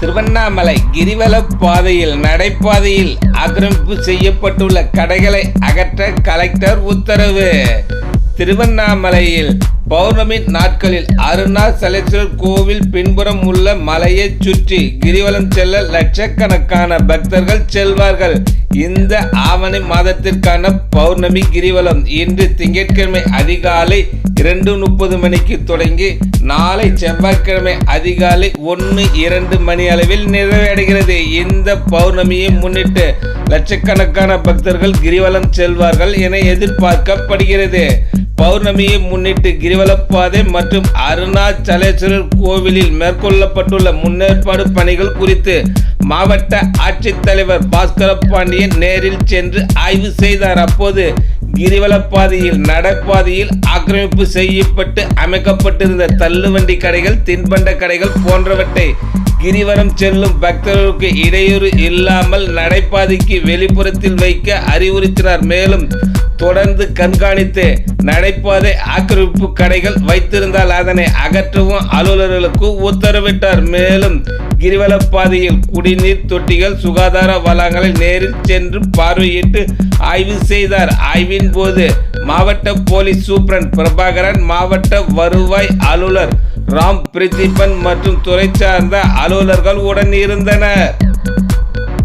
திருவண்ணாமலை கிரிவல பாதையில் நடைபாதையில் ஆக்கிரமிப்பு செய்யப்பட்டுள்ள கடைகளை அகற்ற கலெக்டர் உத்தரவு. திருவண்ணாமலையில் பௌர்ணமி நாட்களில் அருணாசலேஸ்வரர் கோவில் பின்புறம் உள்ள மலையைச் சுற்றி கிரிவலம் செல்ல லட்சக்கணக்கான பக்தர்கள் செல்வார்கள். இந்த ஆவணி மாதத்திற்கான பௌர்ணமி கிரிவலம் இன்று திங்கட்கிழமை அதிகாலை இரண்டு முப்பது மணிக்கு தொடங்கி நாளை செவ்வாய்க்கிழமை அதிகாலை ஒன்று இரண்டு மணி அளவில் நிறைவடைகிறது. இந்த பௌர்ணமியை முன்னிட்டு லட்சக்கணக்கான பக்தர்கள் கிரிவலம் செல்வார்கள் என எதிர்பார்க்கப்படுகிறது. பௌர்ணமியை முன்னிட்டு கிரிவலப்பாதை மற்றும் அருணாச்சலேஸ்வரர் கோவிலில் மேற்கொள்ளப்பட்டுள்ள முன்னேற்பாடு பணிகள் குறித்து மாவட்ட ஆட்சித்தலைவர் பாஸ்கர பாண்டியன் நேரில் சென்று ஆய்வு செய்தார். அப்போது கிரிவலப்பாதையில் நடைபாதையில் ஆக்கிரமிப்பு செய்யப்பட்டு அமைக்கப்பட்டிருந்த தள்ளுவண்டி கடைகள் தின்பண்ட கடைகள் போன்றவற்றை கிரிவலம் செல்லும் பக்தர்களுக்கு இடையூறு இல்லாமல் நடைபாதைக்கு வெளிப்புறத்தில் வைக்க அறிவுறுத்தினார். மேலும் தொடர்ந்து கண்காணித்து நடைபாதை ஆக்கிரமிப்பு கடைகள் வைத்திருந்தால் அதனை அகற்றவும் அலுவலர்களுக்கு உத்தரவிட்டார். மேலும் கிரிவல பாதையில் குடிநீர் தொட்டிகள் சுகாதார வளங்களை நேரில் சென்று பார்வையிட்டு ஆய்வு செய்தார். ஆய்வின் போது மாவட்ட போலீஸ் சூப்பரன் பிரபாகரன் மாவட்ட வருவாய் அலுவலர் ராம் பிரதீபன் மற்றும் துறை சார்ந்த அலுவலர்கள் உடன் இருந்தனர்.